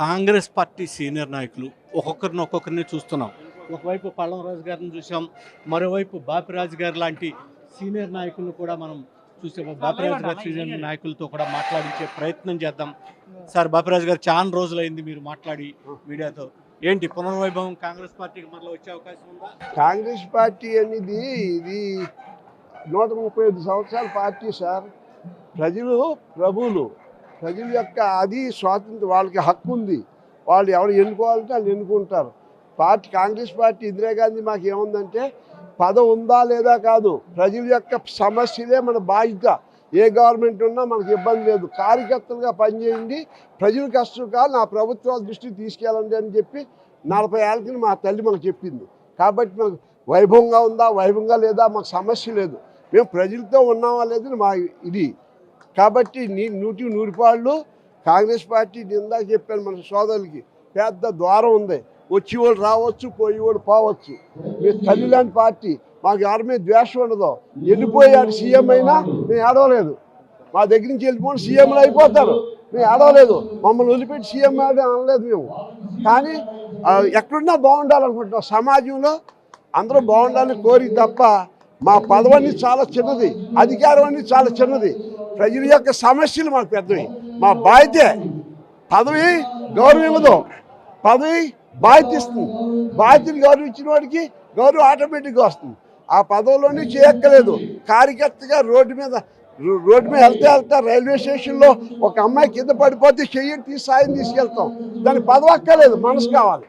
Congress party senior నాయకులు ఒక్కొక్కరిని ఒక్కొక్కరిని చూస్తున్నాం. ఒకవైపు పళ్ళంరాజు గారిని చూసాం మరోవైపు బాపిరాజు గారు లాంటి సీనియర్ నాయకులను కూడా మనం చూసే బాపిరాజు గారి సీనియర్ నాయకులతో కూడా మాట్లాడించే ప్రయత్నం చేద్దాం. సార్ బాపిరాజు గారు చాలా రోజులైంది మీరు మాట్లాడి మీడియాతో. ఏంటి పునర్వైభవం? కాంగ్రెస్ పార్టీకి మరలా వచ్చే అవకాశం ఉందా? కాంగ్రెస్ పార్టీ అనేది ఇది నూట ముప్పై ఐదు సంవత్సరాల పార్టీ సార్. ప్రజలు ప్రభువులు ప్రజల యొక్క అది స్వాతంత్ర వాళ్ళకి హక్కు ఉంది. వాళ్ళు ఎవరు ఎన్నుకోవాలంటే వాళ్ళు ఎన్నుకుంటారు. పార్టీ కాంగ్రెస్ పార్టీ ఇందిరాగాంధీ మాకు ఏముందంటే పదం ఉందా లేదా కాదు. ప్రజల యొక్క సమస్యలే మన బాధ్యత. ఏ గవర్నమెంట్ ఉన్నా మనకి ఇబ్బంది లేదు. కార్యకర్తలుగా పనిచేయండి. ప్రజల కష్టం కాదు నా ప్రభుత్వాల దృష్టికి తీసుకెళ్ళండి అని చెప్పి నలభై ఏళ్ళకి మా తల్లి మాకు చెప్పింది. కాబట్టి మాకు వైభవంగా ఉందా వైభవంగా లేదా మాకు సమస్య లేదు. మేము ప్రజలతో ఉన్నామా లేదని మా ఇది. కాబట్టి నీ నూటి నూరిపాళ్ళు కాంగ్రెస్ పార్టీ నిందా ఇందాక చెప్పాను మన సోదరులకి. పెద్ద ద్వారం ఉంది. వచ్చేవాడు రావచ్చు పోయేవాడు పోవచ్చు. మీరు తల్లి లాంటి పార్టీ. మాకు ఎవరి మీద ద్వేషం ఉండదు. వెళ్ళిపోయాడు సీఎం అయినా మేము ఏడవలేదు. మా దగ్గర నుంచి వెళ్ళిపోయి సీఎంలు అయిపోతారు. మేము ఏడవలేదు. మమ్మల్ని వదిలిపెట్టి సీఎం అనలేదు మేము. కానీ ఎక్కడున్నా బాగుండాలనుకుంటున్నాం. సమాజంలో అందరూ బాగుండాలని కోరి తప్ప మా పదవి చాలా చిన్నది. అధికారం అనేది చాలా చిన్నది. ప్రజల యొక్క సమస్యలు మాకు పెద్దవి. మా బాధ్యత పదవి గౌరవం ఇవ్వదు పదవి బాధ్యత ఇస్తుంది బాధ్యతను గౌరవం ఇచ్చిన వాడికి గౌరవం ఆటోమేటిక్గా వస్తుంది. ఆ పదవిలోనే చేయక్కలేదు కార్యకర్తగా రోడ్డు మీద రోడ్డు మీద వెళ్తే వెళ్తా రైల్వే స్టేషన్లో ఒక అమ్మాయి కింద పడిపోతే చెయ్యి తీసి సాయం తీసుకెళ్తాం. దాని పదవి అక్కర్లేదు మనసు కావాలి.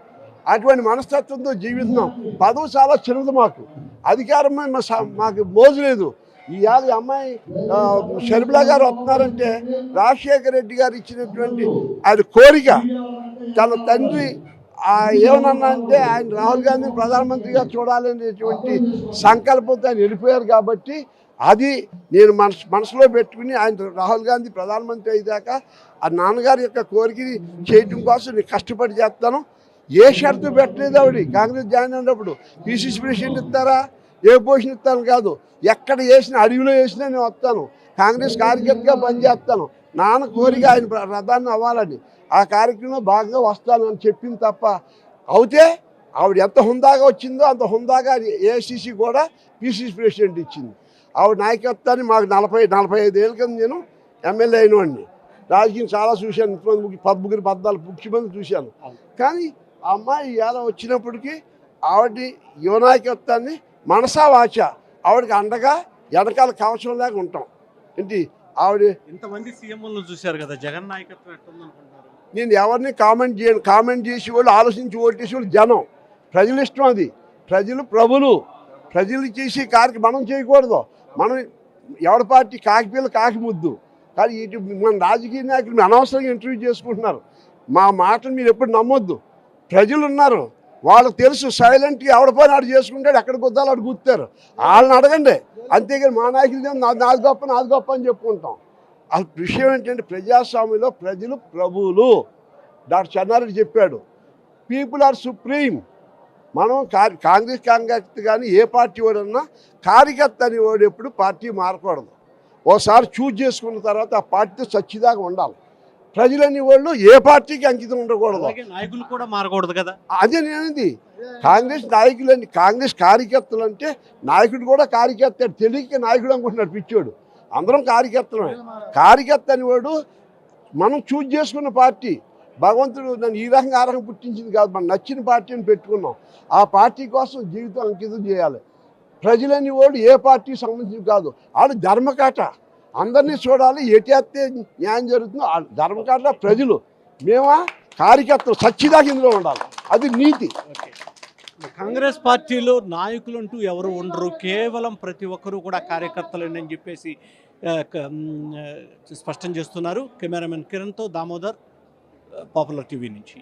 అటువంటి మనస్తత్వంతో జీవిస్తున్నాం. పదవి చాలా చిన్నది మాకు. అధికారం మా స- మాకు మోజు లేదు. ఇవాళ అమ్మాయి ఆ, షర్మిలా గారు వస్తున్నారంటే రాజశేఖర రెడ్డి గారు ఇచ్చినటువంటి ఆయన కోరిక. తన తండ్రి ఏమన్నా అంటే ఆయన రాహుల్ గాంధీని ప్రధానమంత్రిగా చూడాలనేటువంటి సంకల్పంతో ఆయన వెళ్ళిపోయారు కాబట్టి అది నేను మనసు మనసులో పెట్టుకుని ఆయన రాహుల్ గాంధీ ప్రధానమంత్రి అయ్యాక ఆ నాన్నగారి యొక్క కోరికని చేయటం కోసం నేను కష్టపడి చేస్తాను. ఏ షరతు పెట్టలేదు ఆవిడ. కాంగ్రెస్ జాయిన్ అయినప్పుడు పీసీసీ ప్రెసిడెంట్ ఇస్తారా? ఏ పొజిషన్ ఇస్తాను కాదు. ఎక్కడ వేసిన అడవిలో వేసినా నేను వస్తాను. కాంగ్రెస్ కార్యకర్తగా పనిచేస్తాను. నాన్న కోరిక ఆయన ప్ర- ప్రధాని అవ్వాలని. ఆ కార్యక్రమంలో భాగంగా వస్తాను అని చెప్పింది తప్ప అవుతే ఆవిడ ఎంత హుందాగా వచ్చిందో అంత హుందాగా ఏసీసీ కూడా పిసిసి ప్రెసిడెంట్ ఇచ్చింది. ఆవిడ నాయకత్వాన్ని మాకు నలభై నలభై ఐదు ఏళ్ళ కింద నేను ఎమ్మెల్యే అయినవాడిని రాజకీయం చాలా చూశాను. ఇంతమంది ముగ్గురు పద్ముగురు పద్నాలుగు ముఖ్యమంత్రి చూశాను. కానీ ఆ అమ్మాయి ఇలా వచ్చినప్పటికీ ఆవిడ యువనాయకత్వాన్ని మనసా వాచ. ఆవిడకి అండగా వెనకాల కవచం లేక ఉంటాం. ఏంటి? ఆవిడ ఇంతమంది సీఎంలను చూశారు కదా జగన్ నాయకత్వం ఎట్టుందనుకుంటున్నారు? నేను ఎవరిని కామెంట్ చేయను కామెంట్ చేసి వాళ్ళు ఆలోచించి ఓటేసి వాళ్ళు జనం. ప్రజల ఇష్టం అది. ప్రజలు ప్రభులు. ప్రజలు చేసి కారికి మనం చేయకూడదు. మనం ఎవరి పార్టీ కాకిపిల్ల కాకి ముద్దు. కానీ ఇటు మన రాజకీయ నాయకులు అనవసరంగా ఇంటర్వ్యూ చేసుకుంటున్నారు. మా మాటలు మీరు ఎప్పుడు నమ్మొద్దు. ప్రజలు ఉన్నారు. వాళ్ళకి తెలుసు సైలెంట్గా ఎవడ పని ఆడు చేసుకుంటాడు ఎక్కడ గుద్దాలు ఆడు గుర్తారు వాళ్ళని అడగండి. అంతేగాని మా నాయకులు నా నాది గొప్ప నాది గొప్ప అని చెప్పుకుంటాం. అసలు విషయం ఏంటంటే ప్రజాస్వామ్యంలో ప్రజలు ప్రభువులు. డాక్టర్ చెన్నారెడ్డి చెప్పాడు పీపుల్ ఆర్ సుప్రీం మనం కా- కాంగ్రెస్ కార్యకర్త కానీ ఏ పార్టీ వాడన్నా కార్యకర్త అనేవాడు ఎప్పుడు పార్టీ మారకూడదు. ఓసారి చూజ్ చేసుకున్న తర్వాత ఆ పార్టీతో సచ్చిదాగా ఉండాలి. ప్రజలని వాళ్ళు ఏ పార్టీకి అంకితం ఉండకూడదు. నాయకులు కూడా మారకూడదు కదా. అదే నేనది. కాంగ్రెస్ నాయకులని కాంగ్రెస్ కార్యకర్తలు అంటే నాయకుడు కూడా కార్యకర్త తెలియక నాయకుడు అనుకుంటున్నాడు పిచ్చోడు. అందరం కార్యకర్తలమే. కార్యకర్త అనేవాడు మనం చూజ్ చేసుకున్న పార్టీ. భగవంతుడు నన్ను ఈ రకంగా ఆ రకంగా పుట్టించింది కాదు మనం నచ్చిన పార్టీని పెట్టుకున్నాం. ఆ పార్టీ కోసం జీవితం అంకితం చేయాలి. ప్రజలని వాడు ఏ పార్టీకి సంబంధించి కాదు. ఆడు ధర్మకాట అందరినీ చూడాలి ఎటేస్తే న్యాయం జరుగుతుందో ఆ ధర్మకాట ప్రజలు మేమా కార్యకర్తలు సచ్చిదాకా ఇందులో ఉండాలి. అది నీతి. కాంగ్రెస్ పార్టీలో నాయకులు అంటూ ఎవరు ఉండరు. కేవలం ప్రతి ఒక్కరూ కూడా కార్యకర్తలేనని చెప్పేసి స్పష్టం చేస్తున్నారు. కెమెరామెన్ కిరణ్తో దామోదర్ పాపులర్ టీవీ నుంచి.